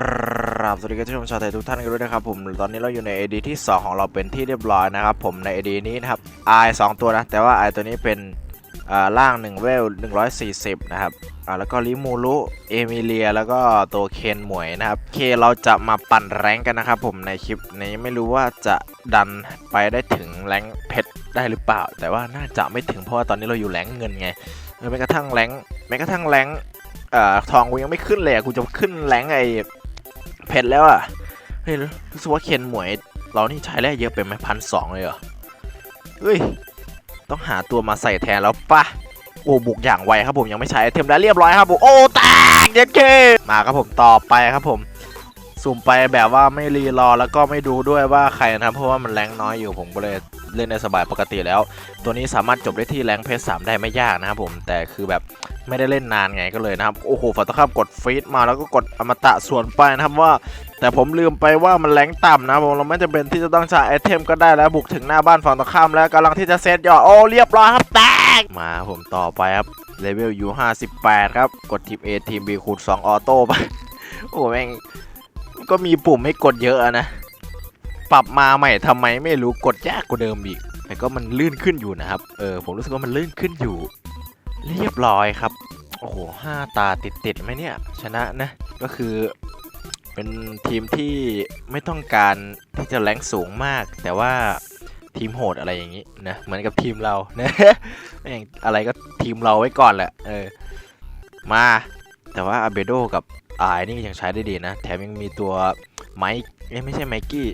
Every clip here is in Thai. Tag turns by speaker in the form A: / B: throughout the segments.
A: ครับสวัสดีครับท่านผู้ชมชาวไทยทุกท่านกันด้วยนะครับผมตอนนี้เราอยู่ใน AD ที่ 2 ของเราเป็นที่เรียบร้อยนะครับผมใน AD นี้นะครับ i 2 ตัวนะ แต่ว่า i ตัวนี้เป็นอ่าล่าง1เวล140 นะครับอ่าแล้วก็ลิมูรุเอมิเลีย แล้วก็ตัวเคนหมวยนะครับ เคเราจะมาปั่นแรงกันนะครับผมในคลิปนี้ไม่รู้ว่าจะดันไปได้ถึงแรงเพชรได้หรือเปล่า แต่ว่าน่าจะไม่ถึงเพราะว่าตอนนี้เราอยู่แรงเงินไงแม้กระทั่งแรงแม้กระทั่งแรงอ่อทองกูยังไม่ขึ้นเลยอะกูจะขึ้นแรงไอ เพชรแล้วอะเฮ้ยรู้สึกว่าเคนหมวย เรานี่ใช้แร่เยอะไปไหมพันสองเลยเหรอเฮ้ยต้องหาตัวมาใส่แทนแล้วปะโอ้บุกอย่างไวครับผมยังไม่ใช้ไอเทมแล้วเรียบร้อยครับผมโอ้แตกเย็ดเคมาครับผมต่อไปครับผมสุ่มไปแบบว่าไม่รีรอแล้วก็ไม่ดูด้วยว่าใครนะครับเพราะว่ามันแรงน้อยอยู่ผมก็เลยเล่นในสบายปกติแล้ว ตัวนี้สามารถจบได้ที่แรงเพชรสามได้ไม่ยากนะครับผมแต่คือแบบ ไม่ได้เล่นนานไงก็เลยนะครับ โอ้โหฝัตะข้ามกดฟีดมาแล้วก็กดอมตะส่วนไปนะครับว่า แต่ผมลืมไปว่ามันแรงต่ำนะผมเราไม่จำเป็นที่จะต้องใช้ไอเทมก็ได้แล้วบุกถึงหน้าบ้านฝั่งตรงข้ามแล้วกำลังที่จะเซตยอดโอ้เรียบร้อยครับแตกมาผมต่อไปครับเลเวลอยู่58 ครับ กดทีม A ทีม B คูณ2ออโต้ไปโอ้แม่งก็มีปุ่มให้กดเยอะนะ ปรับมาใหม่ทำไมไม่รู้กดยากกว่าเดิมอีกแต่ก็มันลื่นขึ้นอยู่นะครับ เออผมรู้สึกว่ามันลื่นขึ้นอยู่ เรียบร้อยครับ โอ้โหห้าตาติดติดๆไหมเนี่ย ชนะนะ ก็คือเป็นทีมที่ไม่ต้องการที่จะแรงสูงมาก แต่ว่าทีมโหดอะไรอย่างนี้นะเหมือนกับทีมเรานะแม่งอะไรก็ทีมเราไว้ก่อนแหละเออมาแต่ว่าอาเบโดกับอายนี่ยังใช้ได้ดีนะ แถมยังมีตัวไมค์ไม่ใช่ไมกี้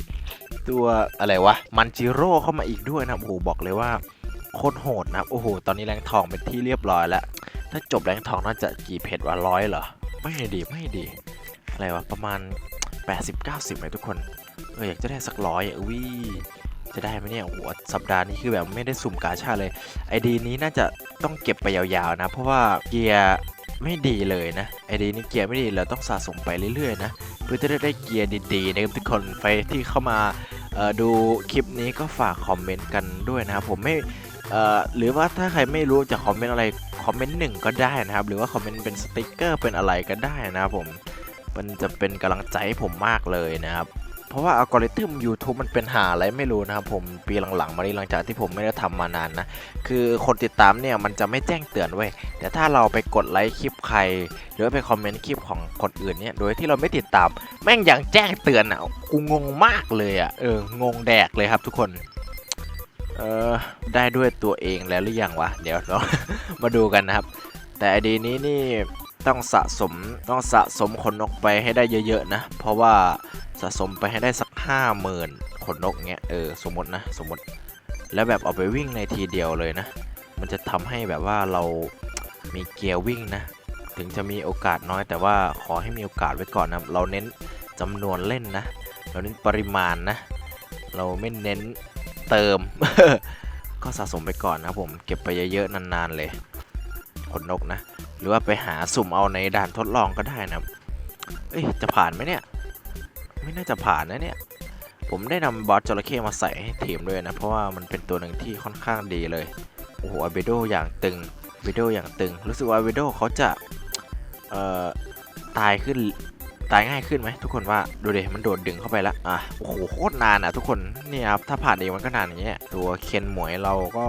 A: ตัวอะไรวะ มันจิโร่เข้ามาอีกด้วยนะโอ้โหบอกเลยว่า โคตรโหดนะโอ้โหตอนนี้แรงทองเป็นที่เรียบร้อยแล้ว ถ้าจบแรงทองน่าจะกี่เพชรวะร้อยเหรอ ไม่ดีไม่ดี อะไรวะประมาณ 80-90ไหมทุกคนเอออยากจะได้สักร้อยอะวิจะได้ไหมเนี่ยโอ้โหสัปดาห์นี้คือแบบไม่ได้สุ่มกาชาเลยไอดีนี้น่าจะต้องเก็บไปยาวๆนะ เพราะว่าเกียร์ไม่ดีเลยนะไอดีนี้เกียร์ไม่ดีเราต้องสะสมไปเรื่อยๆนะเพื่อจะได้ได้เกียร์ดีๆนะครับทุกคนไฟที่เข้ามาดูคลิปนี้ก็ฝากคอมเมนต์กันด้วยนะครับผมไม่ เอ่อหรือว่าถ้าใครไม่รู้จะคอมเมนต์อะไรคอมเมนต์หนึ่งก็ได้นะครับ หรือว่าคอมเมนต์เป็นสติกเกอร์เป็นอะไรก็ได้นะครับผมมันจะเป็นกำลังใจให้ผมมากเลยนะครับเพราะว่าอัลกอริทึม YouTube มันเป็นหาอะไรไม่รู้นะครับผมปีหลังๆ มานี้หลังจากที่ผมไม่ได้ทำมานานนะ คือคนติดตามเนี่ยมันจะไม่แจ้งเตือนเว้ยแต่ถ้าเราไปกดไลค์คลิปใคร หรือไปคอมเมนต์คลิปของคนอื่นเนี่ยโดยที่เราไม่ติดตาม แม่งยังแจ้งเตือนอะกูงงมากเลยอะเอองงแดกเลยครับทุกคน เออได้ด้วยตัวเองแล้วหรือยังวะ เดี๋ยวเรามาดูกันนะครับ แต่ไอดีนี้นี่ต้องสะสมต้องสะสมขนนกไปให้ได้เยอะๆนะ เพราะว่าสะสมไปให้ได้สักห้าหมื่นขนนกเงี้ยเออสมมตินะสมมติ แล้วแบบเอาไปวิ่งในทีเดียวเลยนะ มันจะทำให้แบบว่าเรามีเกียร์วิ่งนะ ถึงจะมีโอกาสน้อยแต่ว่าขอให้มีโอกาสไว้ก่อนนะ เราเน้นจำนวนเล่นนะ เราเน้นปริมาณนะ เราไม่เน้น เติม ก็สะสมไปก่อนนะผมเก็บไปเยอะๆนานๆเลยขนนกนะ หรือว่าไปหาสุ่มเอาในด่านทดลองก็ได้นะเอ้ยจะผ่านไหมเนี่ย ไม่น่าจะผ่านนะเนี่ย ผมได้นำบอสจระเข้มาใส่ให้ทีมด้วยนะ เพราะว่ามันเป็นตัวหนึ่งที่ค่อนข้างดีเลยโอ้โหอาเบโดอย่างตึงอาเบโดอย่างตึง รู้สึกว่าอาเบโดเขาจะเอ่อตายขึ้น ตายง่ายขึ้นไหมทุกคนว่าดูเดมันโดดดึงเข้าไปแล้วอะโอ้โหโคตรนานอะทุกคนเนี่ยครับถ้าผ่านเองมันก็นานอย่างเงี้ยตัวเคนหมวยเราก็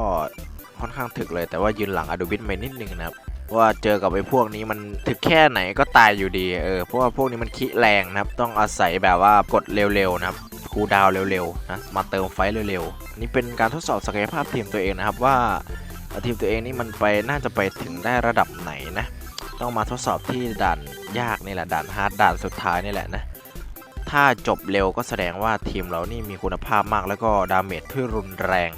A: ค่อนข้างถึกเลย แต่ว่ายืนหลังอดูบิทไปนิดนึงนะครับว่าเจอกับไอ้พวกนี้มันถึกแค่ไหนก็ตายอยู่ดีเออเพราะว่าพวกนี้มันขี้แรงนะครับ ต้องอาศัยแบบว่ากดเร็วๆนะครับคูดาวเร็วๆนะมาเติมไฟเร็วๆนี่เป็นการทดสอบศักยภาพทีมตัวเองนะครับว่าทีมตัวเองนี่มันไปน่าจะไปถึงได้ระดับไหนนะ ต้องมาทดสอบที่ด่าน ยากนี่แหละด่านฮาร์ดด่านสุดท้ายนี่แหละนะ ถ้าจบเร็วก็แสดงว่าทีมเรานี่มีคุณภาพมากแล้วก็ดาเมจที่รุนแรง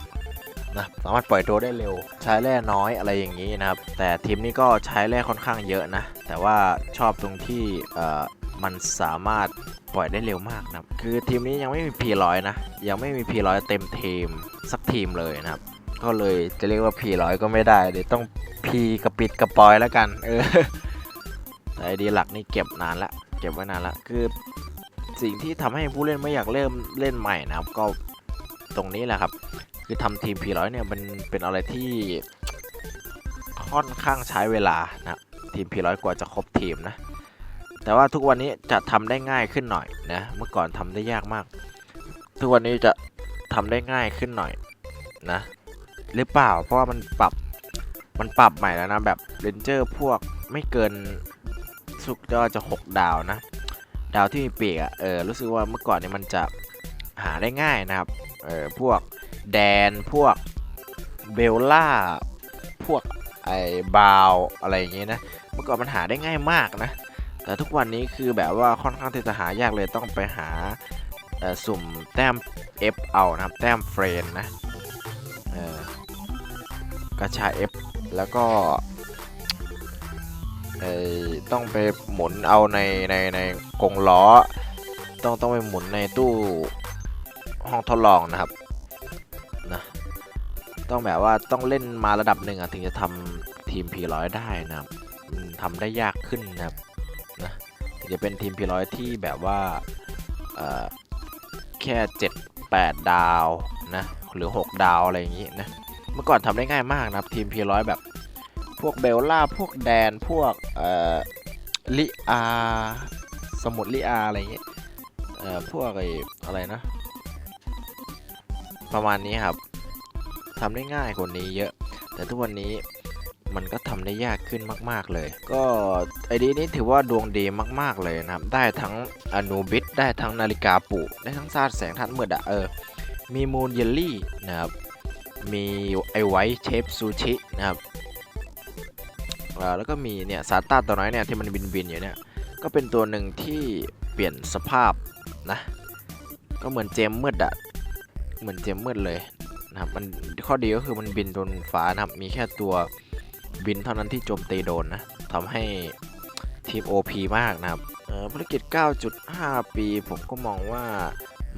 A: นะสามารถปล่อยตัวได้เร็ว ใช้แร่น้อยอะไรอย่างนี้นะครับ แต่ทีมนี้ก็ใช้แร่ค่อนข้างเยอะนะ แต่ว่าชอบตรงที่เอ่อมันสามารถปล่อยได้เร็วมากนะครับ คือทีมนี้ยังไม่มี P100 นะ ยังไม่มี P100 เต็มทีมสักทีมเลยนะครับ ก็เลยจะเรียกว่า P100 ก็ไม่ได้เดี๋ยวต้อง P กระปิดกระปอยแล้วกัน เออ ไอเดียหลักนี่เก็บนานละเก็บไว้นานละคือสิ่งที่ทำให้ผู้เล่นไม่อยากเริ่มเล่นใหม่นะครับ ก็ตรงนี้แหละครับ คือทำทีม P100 เนี่ยมันเป็นอะไรที่ค่อนข้างใช้เวลานะครับทีม P100 กว่าจะครบทีมนะแต่ว่าทุกวันนี้จะทำได้ง่ายขึ้นหน่อยนะเมื่อก่อนทำได้ยากมาก ทุกวันนี้จะทำได้ง่ายขึ้นหน่อยนะ หรือเปล่าเพราะว่ามันปรับมันปรับใหม่แล้วนะแบบเรนเจอร์พวกไม่เกิน สุกก็จะ 6 ดาวนะ ดาวที่มีปีกอะเออรู้สึกว่าเมื่อก่อนเนี่ยมันจะหาได้ง่ายนะครับเออพวกแดนพวกเบลล่า พวกไอ้บาวอะไรอย่างเงี้ยนะ เมื่อก่อนมันหาได้ง่ายมากนะ แต่ทุกวันนี้คือแบบว่าค่อนข้างที่จะหายากเลยต้องไปหาสุ่มแต้ม F เอานะครับ แต้มเฟรนนะกระชาย F แล้วก็ ต้องไปหมุนเอาในในในกงล้อ ต้องต้องไปหมุนในตู้ห้องทดลองนะครับนะต้องแบบว่าต้องเล่นมาระดับหนึ่งอะถึงจะทำทีม P100 ได้นะครับทำได้ยากขึ้นนะครับนะถึงจะเป็นทีม P100 ที่แบบว่าเอ่อแค่ 7 8 ดาวนะหรือ 6 ดาวอะไรอย่างงี้นะเมื่อก่อนทำได้ง่ายมากนะครับทีม P100 แบบ พวกเบลล่า พวกแดน พวกเอ่อลิอา สมุดลิอาอะไรอย่างงี้เอ่อ พวกไออะไรนะ ประมาณนี้ครับทำได้ง่ายกว่านี้เยอะ แต่ทุกวันนี้มันก็ทำได้ยากขึ้นมาก ๆ เลย ก็ไอดีนี้ถือว่าดวงดีมาก ๆ เลยนะครับ ได้ทั้งอนูบิสได้ทั้งนาฬิกาปลุกได้ทั้งซาดแสงทัดมืดอะเออ มีมูนเยลลี่นะครับ มีไอไวท์เชฟซูชินะครับ แล้วก็มีเนี่ยซาต้าตัวน้อยเนี่ยที่มันบินบินๆอยู่เนี่ยก็เป็นตัวหนึ่งที่เปลี่ยนสภาพนะก็เหมือนเจมมืดอะเหมือนเจมมืดเลยนะครับมันข้อดีก็คือมันบินบนฟ้านะครับมีแค่ตัวบินเท่านั้นที่โจมตีโดนนะทำให้ทีม OP มากนะครับภารกิจ 9.5 ปี ผมก็มองว่า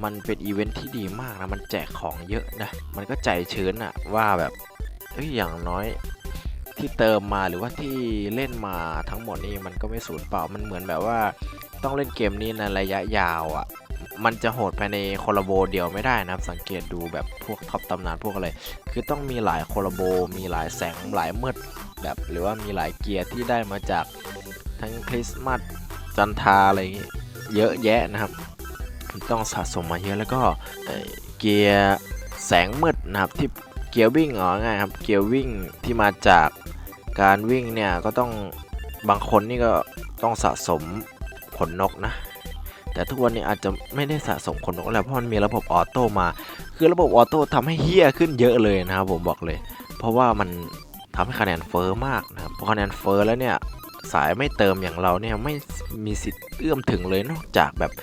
A: มันเป็นอีเวนท์ที่ดีมากนะ มันแจกของเยอะนะ มันก็ใจชื้นอะว่าแบบเอ้ยอย่างน้อย ที่เติมมาหรือว่าที่เล่นมาทั้งหมดนี่มันก็ไม่สูญเปล่ามันเหมือนแบบว่า ต้องเล่นเกมนี้ในระยะยาวอะ่ะมันจะโหดภายในโคลาโบเดียวไม่ได้นะครับ สังเกตดูแบบพวกท็อปตำนานพวกอะไร คือต้องมีหลายโคลาโบ มีหลายแสงหลายมืดแบบ หรือว่ามีหลายเกียร์ที่ได้มาจากทั้งคริสต์มาสจันทาอะไรอย่างงี้เยอะแยะนะครับ ต้องสะสมมาเยอะแล้วก็เอ่อเกียร์แสงมืดนะครับที่เกียร์วิ่งอ๋อง่ายครับเกียร์วิ่งที่มาจาก การวิ่งเนี่ยก็ต้องบางคนนี่ก็ต้องสะสมขนนกนะ แต่ทุกวันนี้อาจจะไม่ได้สะสมขนนกแล้วเพราะมันมีระบบออโต้มา คือระบบออโต้ทำให้เฮี้ยขึ้นเยอะเลยนะครับผมบอกเลย เพราะว่ามันทำให้คะแนนเฟอ้อมากนะครับพอคะแนนเฟอ้อแล้วเนี่ยสายไม่เติมอย่างเราเนี่ยไม่มีสิทธิ์เอื้อมถึงเลยนอกจากแบบ